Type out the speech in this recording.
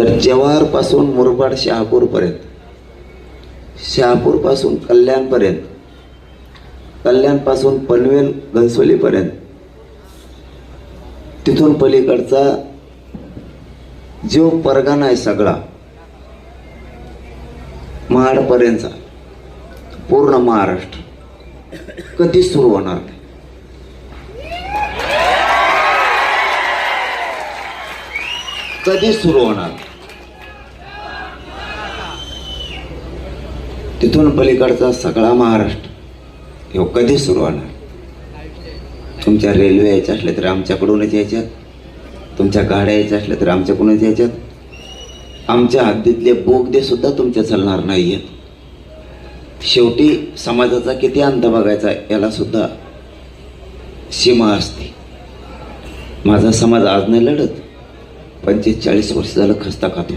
तर जव्हारपासून मुरबाड शहापूरपर्यंत. शहापूरपासून कल्याणपर्यंत. कल्याणपासून पनवेल घनसोलीपर्यंत. तिथून पलीकडचा जो परगाना आहे सगळा महाडपर्यंतचा पूर्ण महाराष्ट्र. कधीच सुरू होणार नाही. कधीच सुरू होणार तिथून पलीकडचा सगळा महाराष्ट्र. हो कधी सुरू होणार? तुमच्या रेल्वे यायच्या असल्या तर आमच्याकडूनच यायच्यात. तुमच्या गाड्या यायच्या असल्या तर आमच्याकडूनच यायच्यात. आमच्या हद्दीतले बोगदे सुद्धा तुमच्या चालणार नाही आहेत शेवटी समाजाचा किती अंत बघायचा याला सुद्धा सीमा असते. माझा समाज आज नाही लढत. पंचेचाळीस वर्ष झालं खस्ता खातो